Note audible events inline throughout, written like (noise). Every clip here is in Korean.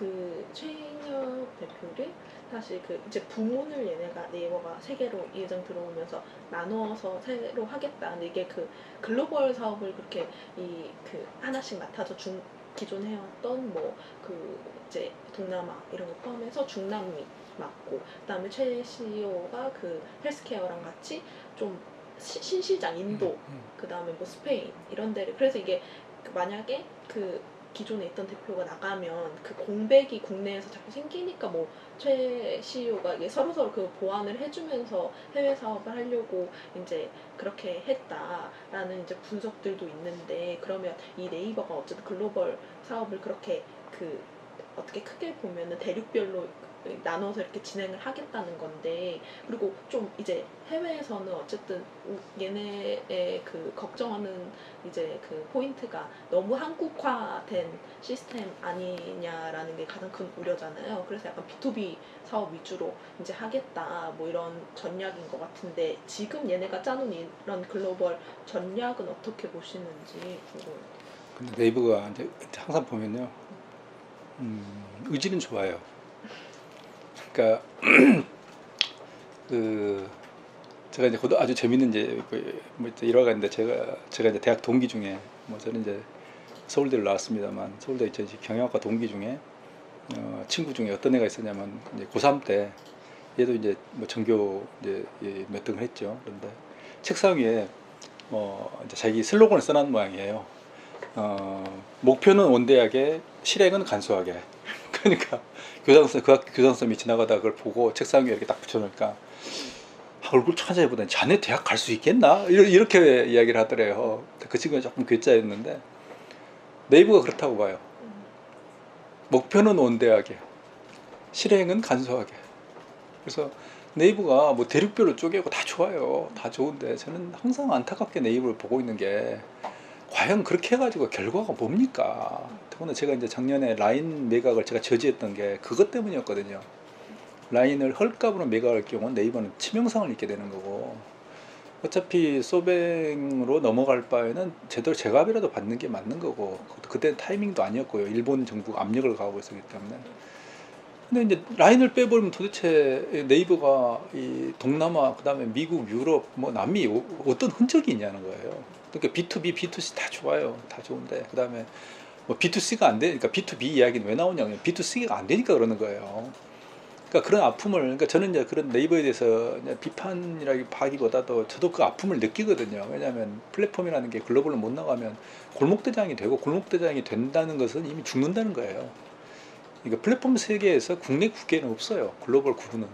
그 최인혁 대표를 사실 그 이제 부문을 얘네가 네이버가 세 개로 이 예정 들어오면서 나누어서 새로 하겠다. 근데 이게 그 글로벌 사업을 그렇게 이 그 하나씩 맡아서 중 기존 해왔던 뭐 그 이제 동남아 이런 거 포함해서 중남미 맡고 그다음에 최 CEO가 그 헬스케어랑 같이 좀 시- 신시장 인도 음, 그 다음에 뭐 스페인 이런 데를 그래서 이게 그 만약에 그 기존에 있던 대표가 나가면 그 공백이 국내에서 자꾸 생기니까 뭐 최 CEO가 이게 서로 서로 그 보완을 해주면서 해외 사업을 하려고 이제 그렇게 했다라는 이제 분석들도 있는데 그러면 이 네이버가 어쨌든 글로벌 사업을 그렇게 그 어떻게 크게 보면은 대륙별로 나눠서 이렇게 진행을 하겠다는 건데 그리고 좀 이제 해외에서는 어쨌든 얘네의 그 걱정하는 이제 그 포인트가 너무 한국화된 시스템 아니냐라는 게 가장 큰 우려잖아요. 그래서 약간 B2B 사업 위주로 이제 하겠다 뭐 이런 전략인 것 같은데 지금 얘네가 짜놓은 이런 글로벌 전략은 어떻게 보시는지 궁금해요. 근데 네이버가 항상 보면요, 음, 의지는 좋아요. 그러니까 (clears throat) 그 제가 이제 고등 아주 재밌는 이제 그뭐 일화가 있는데 제가 제가 이제 대학 동기 중에 뭐 저는 이제 서울대를 나왔습니다만 서울대 이제 경영학과 동기 중에 어, 친구 중에 어떤 애가 있었냐면 이제 고3 때 얘도 이제 뭐 전교 이제 예, 몇 등을 했죠. 그런데 책상 위에 뭐 이제 자기 슬로건을 써놓은 모양이에요. 어, 목표는 원대하게 실행은 간소하게. 그러니까 교장선 그 학교 교장선이 지나가다 그걸 보고 책상 위에 이렇게 딱 붙여놓으니까 아, 얼굴 천천히보다 자네 대학 갈 수 있겠나? 이렇게 이야기를 하더래요. 그 친구가 조금 괴짜였는데 네이버가 그렇다고 봐요. 목표는 원대하게, 실행은 간소하게. 그래서 네이버가 뭐 대륙별로 쪼개고 다 좋아요. 다 좋은데 저는 항상 안타깝게 네이버를 보고 있는 게 과연 그렇게 해가지고 결과가 뭡니까? 더구나 제가 이제 작년에 라인 매각을 제가 저지했던 게 그것 때문이었거든요. 라인을 헐값으로 매각할 경우는 네이버는 치명상을 입게 되는 거고 어차피 소뱅으로 넘어갈 바에는 제대로 제값이라도 받는 게 맞는 거고 그때 타이밍도 아니었고요. 일본 정부가 압력을 가하고 있었기 때문에. 근데 이제 라인을 빼버리면 도대체 네이버가 이 동남아 그다음에 미국, 유럽, 뭐 남미 어- 어떤 흔적이 있냐는 거예요. 그러니까 B2B, B2C 다 좋아요. 다 좋은데 그 다음에 뭐 B2C가 안 되니까 B2B 이야기는 왜 나오냐면 B2C가 안 되니까 그러는 거예요. 그러니까 그런 아픔을 그러니까 저는 이제 그런 네이버에 대해서 비판이라기보다도 저도 그 아픔을 느끼거든요. 왜냐하면 플랫폼이라는 게 글로벌로 못 나가면 골목 대장이 되고 골목 대장이 된다는 것은 이미 죽는다는 거예요. 그러니까 플랫폼 세계에서 국내 국계는 없어요. 글로벌 구분은.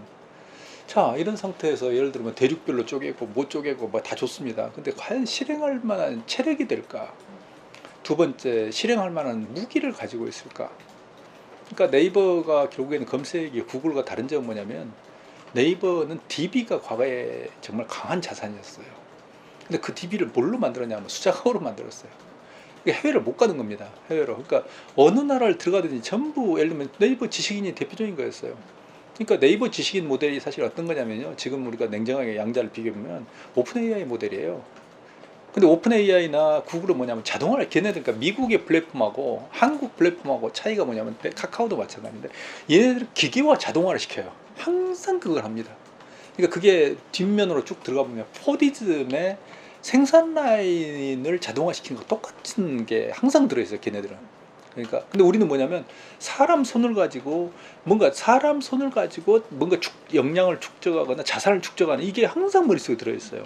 자 이런 상태에서 예를 들면 대륙별로 쪼개고 못 쪼개고 뭐 다 좋습니다. 근데 과연 실행할 만한 체력이 될까? 두 번째 실행할 만한 무기를 가지고 있을까? 그러니까 네이버가 결국에는 검색이 구글과 다른 점은 뭐냐면 네이버는 DB가 과거에 정말 강한 자산이었어요. 근데 그 DB를 뭘로 만들었냐면 숫자가로 만들었어요. 해외를 못 가는 겁니다. 해외로. 그러니까 어느 나라를 들어가든지 전부 예를 들면 네이버 지식인이 대표적인 거였어요. 그러니까 네이버 지식인 모델이 사실 어떤 거냐면요. 지금 우리가 냉정하게 양자를 비교해보면 오픈 AI 모델이에요. 근데 오픈 AI나 구글은 뭐냐면 자동화를 걔네들 그러니까 미국의 플랫폼하고 한국 플랫폼하고 차이가 뭐냐면 카카오도 마찬가지인데 얘네들은 기계화 자동화를 시켜요. 항상 그걸 합니다. 그러니까 그게 뒷면으로 쭉 들어가 보면 포디즘의 생산 라인을 자동화시키는 거 똑같은 게 항상 들어있어요. 걔네들은. 그러니까 근데 우리는 뭐냐면 사람 손을 가지고 뭔가 사람 손을 가지고 뭔가 축, 역량을 축적하거나 자산을 축적하는 이게 항상 머릿속에 들어 있어요.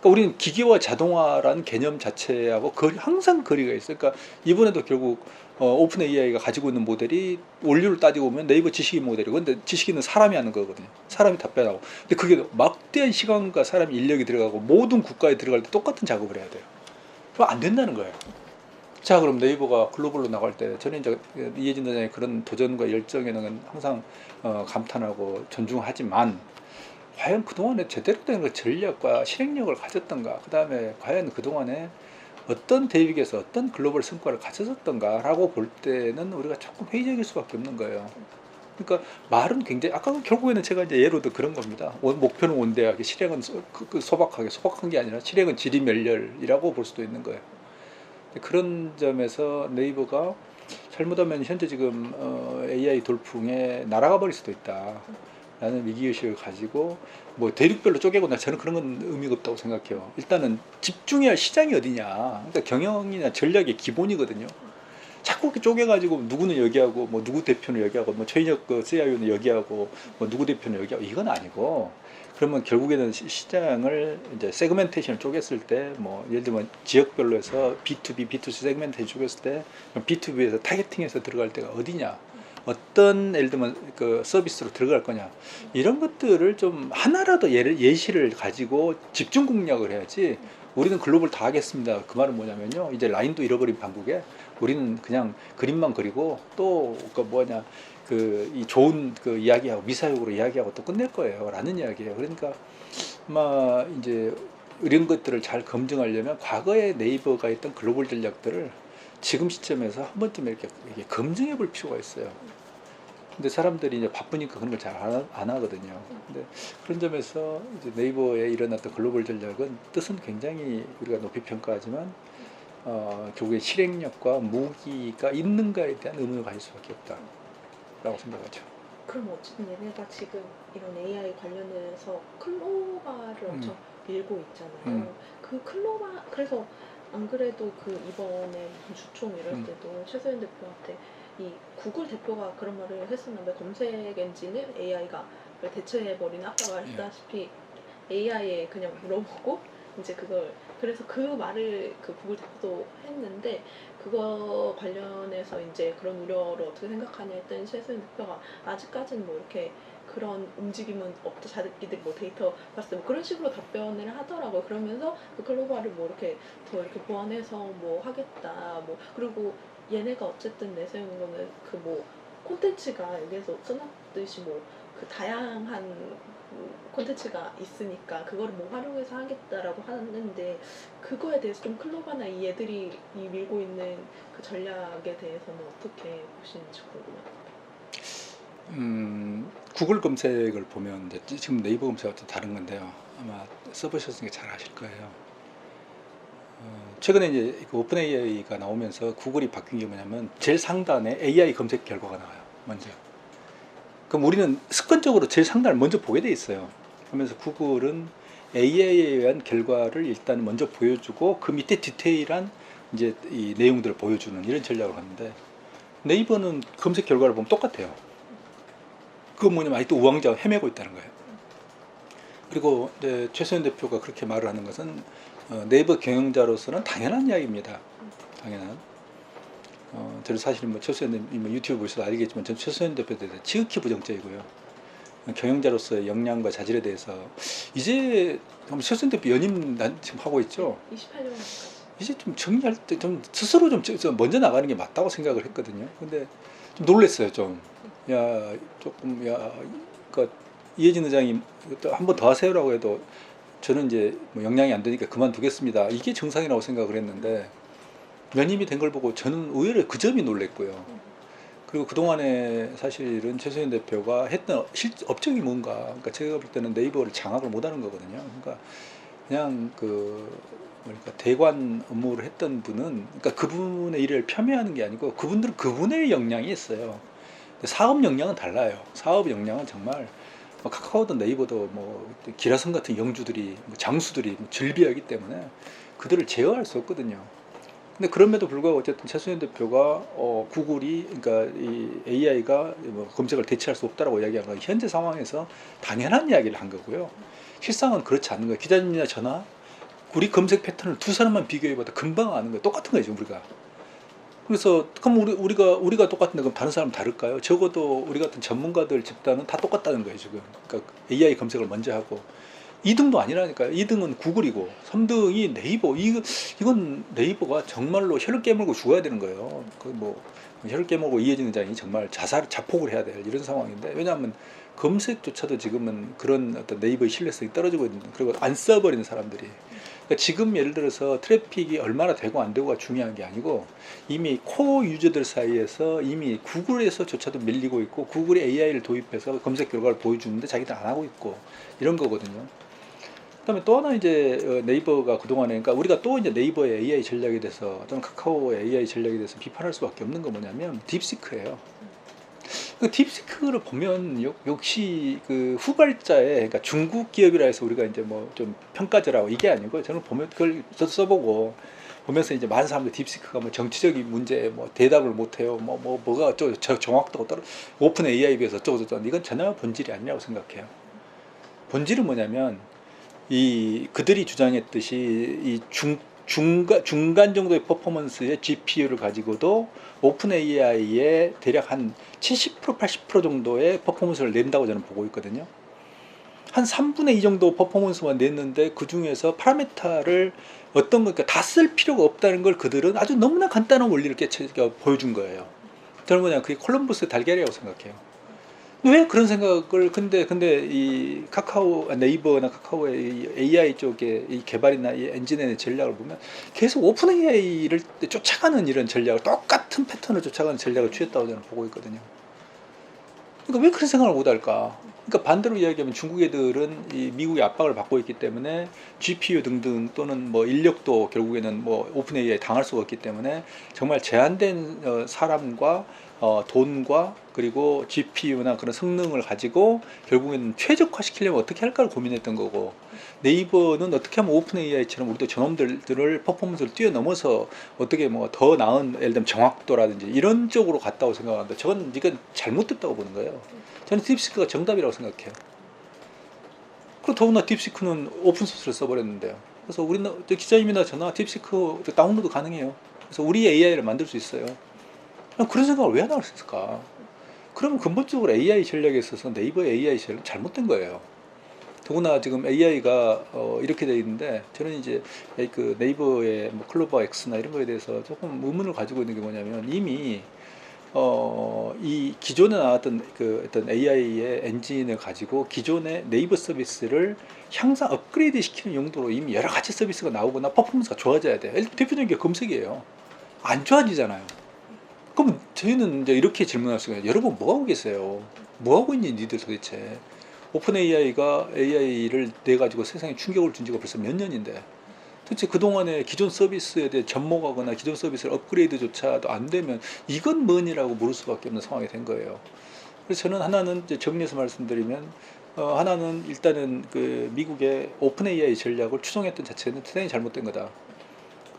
그러니까 우리는 기계와 자동화라는 개념 자체하고 거리, 항상 거리가 있어요. 그러니까 이번에도 결국 어, 오픈 AI가 가지고 있는 모델이 원료를 따지고 보면 네이버 지식인 모델이고 근데 지식인은 사람이 하는 거거든요. 사람이 답변하고. 근데 그게 막대한 시간과 사람 인력이 들어가고 모든 국가에 들어갈 때 똑같은 작업을 해야 돼요. 그럼 안 된다는 거예요. 자, 그럼 네이버가 글로벌로 나갈 때 저는 이제 이해진 단장의 그런 도전과 열정에는 항상 어, 감탄하고 존중하지만 과연 그동안에 제대로 된 그 전략과 실행력을 가졌던가 그 다음에 과연 그동안에 어떤 대륙에서 어떤 글로벌 성과를 가졌었던가라고 볼 때는 우리가 조금 회의적일 수밖에 없는 거예요. 그러니까 말은 굉장히 아까 결국에는 제가 이제 예로도 그런 겁니다. 원- 목표는 원대하게 실행은 소, 그, 그 소박하게 소박한 게 아니라 실행은 지리멸렬이라고 볼 수도 있는 거예요. 그런 점에서 네이버가 자 잘못하면 현재 지금 어, AI 돌풍에 날아가 버릴 수도 있다. 라는 위기의식을 가지고 뭐 대륙별로 쪼개고 나 저는 그런 건 의미가 없다고 생각해요. 일단은 집중해야 할 시장이 어디냐. 그러니까 경영이나 전략의 기본이거든요. 자꾸 이렇게 쪼개가지고 누구는 여기하고 뭐 누구 대표는 여기하고 뭐 최인혁 그 CIO는 여기하고 뭐 누구 대표는 여기하고 이건 아니고 그러면 결국에는 시- 시장을 이제 세그멘테이션을 쪼갰을 때 뭐 예를 들면 지역별로 해서 B2B, B2C 세그멘테이션 쪼갰을 때 B2B에서 타겟팅해서 들어갈 때가 어디냐? 어떤 예를 들면 그 서비스로 들어갈 거냐? 이런 것들을 좀 하나라도 예를 예시를 가지고 집중 공략을 해야지 우리는 글로벌 다 하겠습니다. 그 말은 뭐냐면요. 이제 라인도 잃어버린 판국에 우리는 그냥 그림만 그리고 또 그 뭐냐 그 이 좋은 그 이야기하고 미사역으로 이야기하고 또 끝낼 거예요라는 이야기예요. 그러니까 아마 이제 이런 것들을 잘 검증하려면 과거에 네이버가 했던 글로벌 전략들을 지금 시점에서 한 번쯤 이렇게, 이렇게 검증해 볼 필요가 있어요. 근데 사람들이 이제 바쁘니까 그런 걸 잘안 하거든요. 근데 그런 점에서 이제 이런 어떤 글로벌 전략은 뜻은 굉장히 우리가 높이 평가하지만 어, 결국에 실행력과 무기가 있는가에 대한 의문을 가질 수밖에 없다 라고 생각하죠. 그럼 어쨌든 얘네가 지금 이런 AI 관련해서 클로바를 음. 엄청 밀고 있잖아요. 음. 그 클로바 그래서 안 그래도 그 이번에 무슨 주총 이럴 음. 때도 최소연 대표한테 이 구글 대표가 그런 말을 했었는데 검색 엔진을 AI가 대체해버리는 아까 말했다시피 AI에 그냥 물어보고 이제 그걸 그래서 그 말을 그 구글 대표도 했는데 그거 관련해서 이제 그런 우려를 어떻게 생각하냐 했더니 최소연 대표가 아직까지는 뭐 이렇게 그런 움직임은 없다 자기들 뭐 데이터 봤을 때 뭐 그런 식으로 답변을 하더라고요. 그러면서 그 글로벌을 뭐 이렇게 더 이렇게 보완해서 뭐 하겠다 뭐. 그리고 얘네가 어쨌든 내세우는 거는 그 뭐 콘텐츠가 여기에서 써놨듯이 뭐 그 다양한 콘텐츠가 있으니까 그거를 뭐 활용해서 하겠다라고 하는데 그거에 대해서 좀 클로바나 이 애들이 이 밀고 있는 그 전략에 대해서는 어떻게 보시는지 궁금해요. 음, 구글 검색을 보면 이제 지금 네이버 검색과 좀 다른 건데요. 아마 써보셨으니까 잘 아실 거예요. 어, 최근에 이제 그 오픈 AI가 나오면서 구글이 바뀐 게 뭐냐면 제일 상단에 AI 검색 결과가 나와요. 먼저. 그럼 우리는 습관적으로 제일 상단을 먼저 보게 돼 있어요. 그러면서 구글은 AI에 의한 결과를 일단 먼저 보여주고 그 밑에 디테일한 이제 이 내용들을 보여주는 이런 전략을 하는데 네이버는 검색 결과를 보면 똑같아요. 그건 뭐냐면 아직도 우왕좌왕 헤매고 있다는 거예요. 그리고 이제 최소연 대표가 그렇게 말을 하는 것은 어, 네이버 경영자로서는 당연한 이야기입니다. 당연한. 어, 저는 사실은 뭐 최소연 대표 뭐 유튜브 보셔서 알겠지만 저는 최소연 대표에 대해서 지극히 부정적이고요. 경영자로서의 역량과 자질에 대해서 이제 최소연 대표 연임 난 지금 하고 있죠. 28년까지. 이제 좀 정리할 때 좀 스스로 좀 먼저 나가는 게 맞다고 생각을 했거든요. 근데 좀 놀랬어요, 좀. 야, 조금 야, 그러니까 이혜진 의장이 한 번 더 하세요라고 해도 저는 이제 뭐 역량이 안 되니까 그만두겠습니다. 이게 정상이라고 생각을 했는데 연임이 된 걸 보고 저는 의외로 그 점이 놀랬고요. 그리고 그동안에 사실은 최소연 대표가 했던 실, 업적이 뭔가, 그러니까 제가 볼 때는 네이버를 장악을 못 하는 거거든요. 그러니까 그냥 그, 뭐랄까, 대관 업무를 했던 분은, 그러니까 그분의 일을 폄훼하는 게 아니고 그분들은 그분의 역량이 있어요. 사업 역량은 달라요. 사업 역량은 정말 뭐 카카오도 네이버도 뭐 기라성 같은 영주들이, 뭐 장수들이 뭐 즐비하기 때문에 그들을 제어할 수 없거든요. 근데 그럼에도 불구하고 어쨌든 최순현 대표가 어, 구글이 그러니까 이 AI가 뭐 검색을 대체할 수 없다라고 이야기한 건 현재 상황에서 당연한 이야기를 한 거고요. 실상은 그렇지 않는 거예요. 기자님이나 저나 우리 검색 패턴을 두 사람만 비교해봐도 금방 아는 거예요. 똑같은 거예요, 우리가. 그래서 그럼 우리 우리가 우리가 똑같은데 그럼 다른 사람 다를까요? 적어도 우리 같은 전문가들 집단은 다 똑같다는 거예요, 지금. 그러니까 AI 검색을 먼저 하고 2등도 아니라니까요. 2등은 구글이고 3등이 네이버. 이 이건 네이버가 정말로 혀를 깨물고 죽어야 되는 거예요. 그뭐 혀를 깨물고 이해진 의장이 정말 자살 자폭을 해야 될 이런 상황인데 왜냐하면 검색조차도 지금은 그런 어떤 네이버의 신뢰성이 떨어지고 있는 그리고 안 써버리는 사람들이 그러니까 지금 예를 들어서 트래픽이 얼마나 되고 안 되고가 중요한 게 아니고 이미 코 유저들 사이에서 이미 구글에서조차도 밀리고 있고 구글이 AI를 도입해서 검색 결과를 보여주는데 자기들 안 하고 있고 이런 거거든요. 그다음에 또 하나 이제 어, 네이버가 그동안에 그러니까 우리가 또 이제 네이버의 AI 전략에 대해서 또는 카카오의 AI 전략에 대해서 비판할 수밖에 없는 건 뭐냐면 딥시크예요. 그 딥시크를 보면 역- 역시 그 후발자의 그러니까 중국 기업이라 해서 우리가 이제 뭐 좀 평가절하고 이게 아니고 저는 보면 그걸 써보고 보면서 이제 많은 사람들 딥시크가 뭐 정치적인 문제에 뭐 대답을 못해요 뭐 뭐 뭐, 가 어쩌고 저 정확도가 떨어 오픈 AI에 비해서 어쩌고 저쩌고 이건 전혀 본질이 아니라고 생각해요. 본질은 뭐냐면 이 그들이 주장했듯이 이 중, 중간, 중간 정도의 퍼포먼스의 GPU를 가지고도 오픈 AI의 대략 한 70% 80% 정도의 퍼포먼스를 낸다고 저는 보고 있거든요. 한 3분의 2 정도 퍼포먼스만 냈는데 그 중에서 파라메타를 어떤 거, 다쓸 필요가 없다는 걸 그들은 아주 너무나 간단한 원리를 깨쳐 보여준 거예요. 저는 그냥 그게 콜럼버스 달걀이라고 생각해요. 왜 그런 생각을 근데 근데 이 카카오 아, 네이버나 카카오의 이 AI 쪽의 이 개발이나 이 엔진의 전략을 보면 계속 오픈 AI를 쫓아가는 이런 전략을 똑같은 패턴을 쫓아가는 전략을 취했다고 저는 보고 있거든요. 그러니까 왜 그런 생각을 못 할까? 그러니까 반대로 이야기하면 중국 애들은 이 미국의 압박을 받고 있기 때문에 GPU 등등 또는 뭐 인력도 결국에는 뭐 오픈 AI 당할 수가 없기 때문에 정말 제한된 어, 사람과 어, 돈과 그리고 GPU나 그런 성능을 가지고 결국에는 최적화 시키려면 어떻게 할까를 고민했던 거고 네이버는 어떻게 하면 오픈 AI처럼 우리도 저놈들을 퍼포먼스를 뛰어넘어서 어떻게 뭐 더 나은 예를 들면 정확도라든지 이런 쪽으로 갔다고 생각하는데 저건 이건 잘못됐다고 보는 거예요. 저는 딥시크가 정답이라고 생각해요. 그리고 더구나 딥시크는 오픈 소스를 써버렸는데요. 그래서 우리는 저 기자님이나 저나 딥시크 다운로드 가능해요. 그래서 우리 AI를 만들 수 있어요. 그런 생각을 왜수 있을까? 그러면 근본적으로 AI 전략에 있어서 네이버 AI 전략 잘못된 거예요. 더구나 지금 AI가 어, 이렇게 돼 있는데 저는 이제 그 네이버의 뭐 클로버 X나 이런 거에 대해서 조금 의문을 가지고 있는 게 뭐냐면 이미 어, 이 기존에 나왔던 그 어떤 AI의 엔진을 가지고 기존의 네이버 서비스를 향상 업그레이드 시키는 용도로 이미 여러 가지 서비스가 나오거나 퍼포먼스가 좋아져야 돼요. 대표적인 게 검색이에요. 안 좋아지잖아요. 그럼 저희는 이제 이렇게 질문할 수가 있어요. 여러분 뭐 하고 계세요? 뭐 하고 있니 니들 도대체? 오픈 AI가 AI를 내 가지고 세상에 충격을 준 지가 벌써 몇 년인데 도대체 그동안에 기존 서비스에 대해 접목하거나 기존 서비스를 업그레이드조차도 안 되면 이건 뭐니라고 물을 수밖에 없는 상황이 된 거예요. 그래서 저는 하나는 정리해서 말씀드리면 어, 하나는 일단은 그 미국의 오픈 AI 전략을 추종했던 자체는 대단히 잘못된 거다.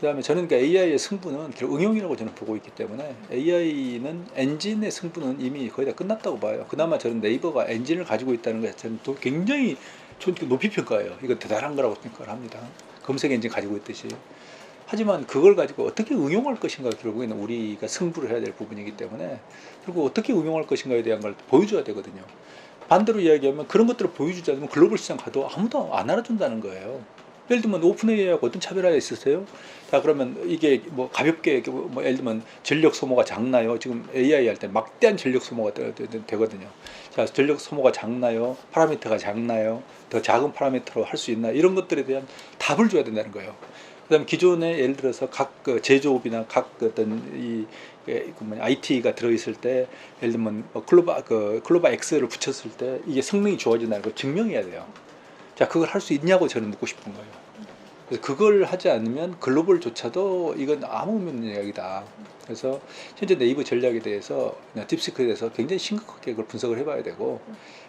그다음에 저는 그 AI의 승부는 결국 응용이라고 저는 보고 있기 때문에 AI는 엔진의 승부는 이미 거의 다 끝났다고 봐요. 그나마 저는 네이버가 엔진을 가지고 있다는 것 자체는 또 굉장히 좀 높이 평가해요. 이거 대단한 거라고 생각을 합니다. 검색 엔진 가지고 있듯이. 하지만 그걸 가지고 어떻게 응용할 것인가 결국에는 우리가 승부를 해야 될 부분이기 때문에 그리고 어떻게 응용할 것인가에 대한 걸 보여줘야 되거든요. 반대로 이야기하면 그런 것들을 보여주지 않으면 글로벌 시장 가도 아무도 안 알아준다는 거예요. 예를 들면 오픈 AI하고 어떤 차별화가 있으세요? 자 그러면 이게 뭐 가볍게 이렇게 뭐 예를 들면 전력 소모가 작나요? 지금 AI 할 때 막대한 전력 소모가 되거든요. 자 전력 소모가 작나요? 파라미터가 작나요? 더 작은 파라미터로 할 수 있나? 이런 것들에 대한 답을 줘야 된다는 거예요. 그다음에 기존에 예를 들어서 각 그 제조업이나 각그 어떤 이 예, 그 IT가 들어있을 때 예를 들면 뭐 클로바 그 클로바 X를 붙였을 때 이게 성능이 좋아진다는 걸 증명해야 돼요. 자 그걸 할 수 있냐고 저는 묻고 싶은 거예요. 그래서 그걸 하지 않으면 글로벌조차도 이건 아무 없는 이야기다. 그래서 현재 네이버 전략에 대해서 딥시크에 대해서 굉장히 심각하게 그걸 분석을 해봐야 되고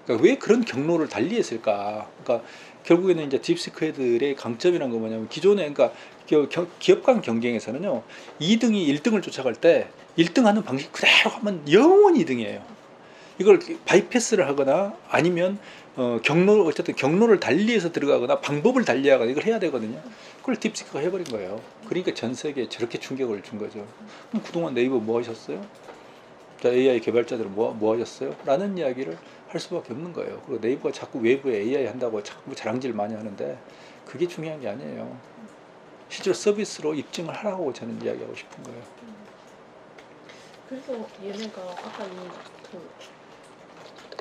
그러니까 왜 그런 경로를 달리했을까? 그러니까 결국에는 이제 딥시크 애들의 강점이란 건 뭐냐면 기존에 그러니까 기업 간 경쟁에서는요 2등이 1등을 쫓아갈 때 1등 하는 방식 그대로 하면 영원히 2등이에요. 이걸 바이패스를 하거나 아니면 어, 경로 어쨌든 경로를 달리해서 들어가거나 방법을 달리하거나 이걸 해야 되거든요. 그걸 딥시크가 해버린 거예요. 그러니까 전 세계에 저렇게 충격을 준 거죠. 그럼 그동안 네이버 뭐 하셨어요? 자, AI 개발자들은 뭐, 뭐 하셨어요? 라는 이야기를 할 수밖에 없는 거예요. 그리고 네이버가 자꾸 외부에 AI 한다고 자꾸 자랑질 많이 하는데 그게 중요한 게 아니에요. 실제로 서비스로 입증을 하라고 저는 이야기하고 싶은 거예요. 그래서 얘네가 아까 이그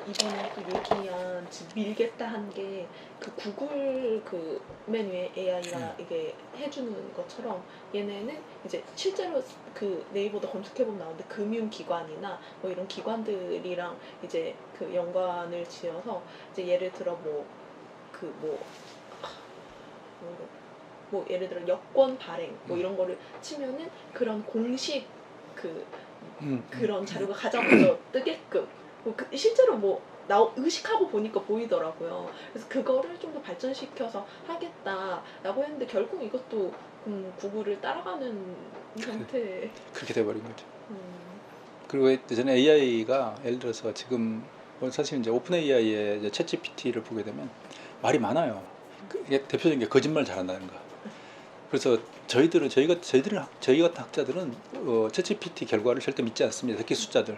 이번에 또 얘기한 지- 밀겠다 한 게 그 구글 그맨 위에 AI가 이게 해주는 것처럼 얘네는 이제 실제로 그 네이버도 검색해보면 나오는데 금융기관이나 뭐 이런 기관들이랑 이제 그 연관을 지어서 이제 예를 들어 뭐 그뭐뭐 예를 들어 여권 발행 뭐 음. 이런 거를 치면은 그런 공식 그 음, 그런 자료가 가장 먼저 뜨게끔 뭐 그- 실제로 뭐 나 의식하고 보니까 보이더라고요. 그래서 그거를 좀 더 발전시켜서 하겠다라고 했는데 결국 이것도 음, 구글을 따라가는 형태. 그렇게 돼버린 거죠. 음, 그리고 예전에 AI가 예를 들어서 지금 뭐 사실 이제 오픈 AI의 이제 챗 GPT를 보게 되면 말이 많아요. 그게 대표적인 게 거짓말 잘한다는 거. 그래서 저희들은 저희가 저희들은 학- 저희 같은 학자들은 어, 챗 GPT 결과를 절대 믿지 않습니다. 특히 숫자들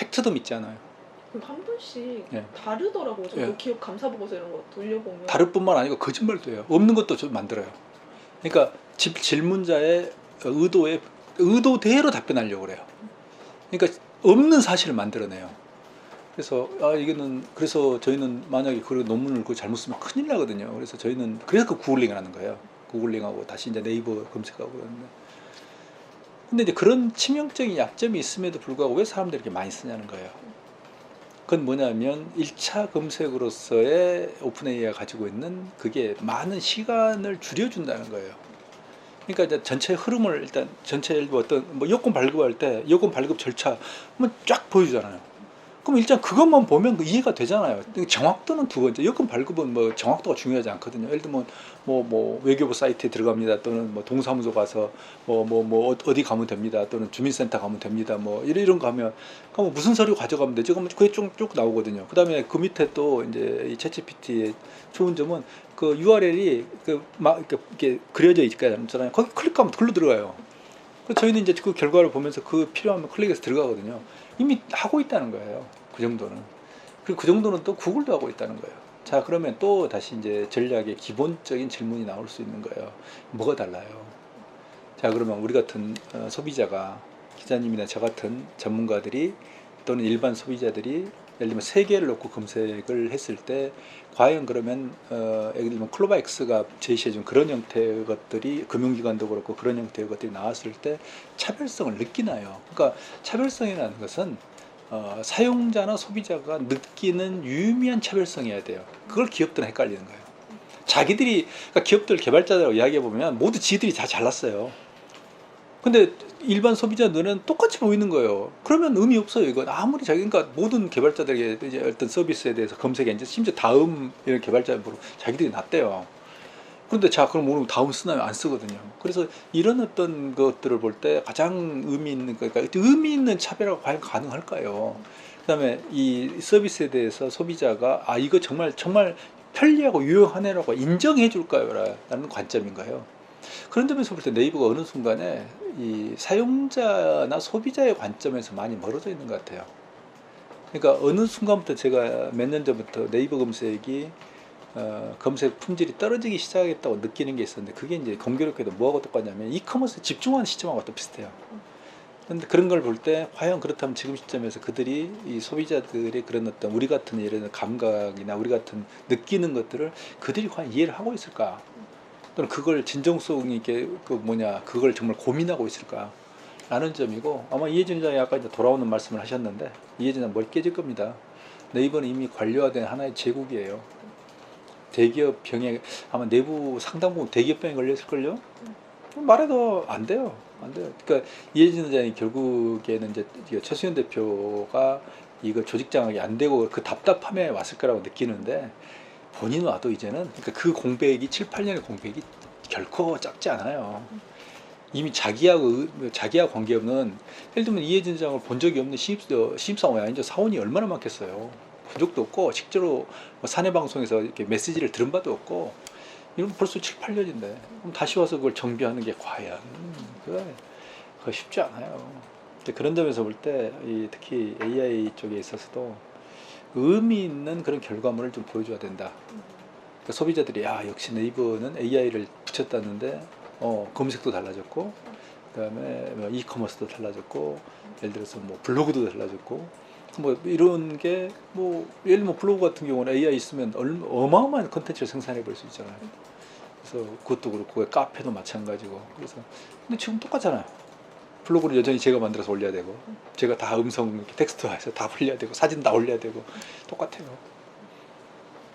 팩트도 믿지 않아요. 한 번씩 예. 다르더라고요. 저도 예. 기업 감사 보고서 이런 거 돌려보면. 다를 뿐만 아니고 거짓말도 해요. 없는 것도 좀 만들어요. 그러니까 집 질문자의 의도에 의도대로 답변하려고 그래요. 그러니까 없는 사실을 만들어내요. 그래서 아 이거는 그래서 저희는 만약에 그 논문을 그 잘못 쓰면 큰일 나거든요. 그래서 저희는 그래서 그 구글링을 하는 거예요. 구글링하고 다시 이제 네이버 검색하고 그러는데. 근데 이제 그런 치명적인 약점이 있음에도 불구하고 왜 사람들이 이렇게 많이 쓰냐는 거예요. 그건 뭐냐면 1차 검색으로서의 오픈 AI가 가지고 있는 그게 많은 시간을 줄여준다는 거예요. 그러니까 이제 전체 흐름을 일단 전체 들어 어떤 뭐 여권 발급할 때 여권 발급 절차 한번 쫙 보여주잖아요. 그럼 일단 그것만 보면 그 이해가 되잖아요. 정확도는 두 번째. 여권 발급은 뭐 정확도가 중요하지 않거든요. 예를 들면 뭐 뭐 외교부 사이트에 들어갑니다. 또는 뭐 동사무소 가서 뭐 뭐 뭐 어디 가면 됩니다. 또는 주민센터 가면 됩니다. 뭐 이런 이런 거 하면 그럼 무슨 서류 가져가면 되죠? 그러면 그게 쭉 쭉 나오거든요. 그 다음에 그 밑에 또 이제 이 챗GPT의 좋은 점은 그 URL이 그 막 이렇게 그려져 있잖아요. 거기 클릭하면 글로 들어가요. 그 저희는 이제 그 결과를 보면서 그 필요하면 클릭해서 들어가거든요. 이미 하고 있다는 거예요. 그 정도는. 그리고 그 정도는 또 구글도 하고 있다는 거예요. 자, 그러면 또 다시 이제 전략의 기본적인 질문이 나올 수 있는 거예요. 뭐가 달라요? 자, 그러면 우리 같은 어, 소비자가 기자님이나 저 같은 전문가들이 또는 일반 소비자들이 예를 들면 세 개를 놓고 검색을 했을 때 과연 그러면 어, 예를 들면 클로바엑스가 제시해준 그런 형태의 것들이 금융기관도 그렇고 그런 형태의 것들이 나왔을 때 차별성을 느끼나요? 그러니까 차별성이라는 것은 어, 사용자나 소비자가 느끼는 유의미한 차별성이어야 돼요. 그걸 기업들은 헷갈리는 거예요. 자기들이 그러니까 기업들 개발자라고 이야기해 보면 모두 지들이 다 잘났어요. 근데 일반 소비자 눈에는 똑같이 보이는 거예요. 그러면 의미 없어요. 이건 아무리 자기 그러니까 모든 개발자들에게 이제 어떤 서비스에 대해서 검색에 이제 심지어 다음 이런 개발자보고 자기들이 낫대요. 그런데 자 그럼 오늘 다음 쓰나요? 안 쓰거든요. 그래서 이런 어떤 것들을 볼 때 가장 의미 있는 그러니까 의미 있는 차별화가 과연 가능할까요? 그다음에 이 서비스에 대해서 소비자가 아 이거 정말 정말 편리하고 유용하네라고 인정해 줄까요 라는 관점인가요? 그런 점에서 볼 때 네이버가 어느 순간에 이 사용자나 소비자의 관점에서 많이 멀어져 있는 것 같아요. 그러니까 어느 순간부터 제가 몇 년 전부터 네이버 검색이 어, 검색 품질이 떨어지기 시작했다고 느끼는 게 있었는데 그게 이제 공교롭게도 뭐하고 똑같냐면 이커머스에 집중하는 시점하고 또 비슷해요. 그런데 그런 걸 볼 때 과연 그렇다면 지금 시점에서 그들이 이 소비자들의 그런 어떤 우리 같은 이런 감각이나 우리 같은 느끼는 것들을 그들이 과연 이해를 하고 있을까? 또는 그걸 진정성 있게 그 뭐냐 그걸 정말 고민하고 있을까? 라는 점이고 아마 이해준 장이 아까 이제 돌아오는 말씀을 하셨는데 이해준 장뭘 깨질 겁니다. 네이버는 이미 관료화된 하나의 제국이에요. 대기업 병에 아마 내부 상당 부분 대기업 병에 걸렸을걸요? 말해도 안 돼요. 안 돼요. 그러니까 이해진 회장이 결국에는 이제 최수현 대표가 이거 조직 장악이 안 되고 그 답답함에 왔을 거라고 느끼는데 본인 와도 이제는 그러니까 그 공백이 7, 8년의 공백이 결코 작지 않아요. 이미 자기하고 의- 자기와 관계없는 예를 들면 이해진 장을 본 적이 없는 신입 신입사원이 아니죠 사원이 얼마나 많겠어요. 본 적도 없고 실제로 뭐 사내 방송에서 이렇게 메시지를 들은 바도 없고 이건 벌써 7, 8년인데 그럼 다시 와서 그걸 정비하는 게 과연 그거 쉽지 않아요. 그런 점에서 볼때이 특히 AI 쪽에 있어서도 의미 있는 그런 결과물을 좀 보여줘야 된다. 그러니까 소비자들이 야 역시 네이버는 AI를 붙였다는데 어, 검색도 달라졌고 그다음에 뭐 이커머스도 달라졌고 예를 들어서 뭐 블로그도 달라졌고 뭐 이런 게 뭐 예를 들면 블로그 같은 경우는 AI 있으면 어마어마한 컨텐츠를 생산해 볼 수 있잖아요. 그래서 그것도 그렇고 카페도 마찬가지고 그래서 근데 지금 똑같잖아요. 블로그를 여전히 제가 만들어서 올려야 되고 제가 다 음성 텍스트화해서 다 올려야 되고 사진 다 올려야 되고 똑같아요.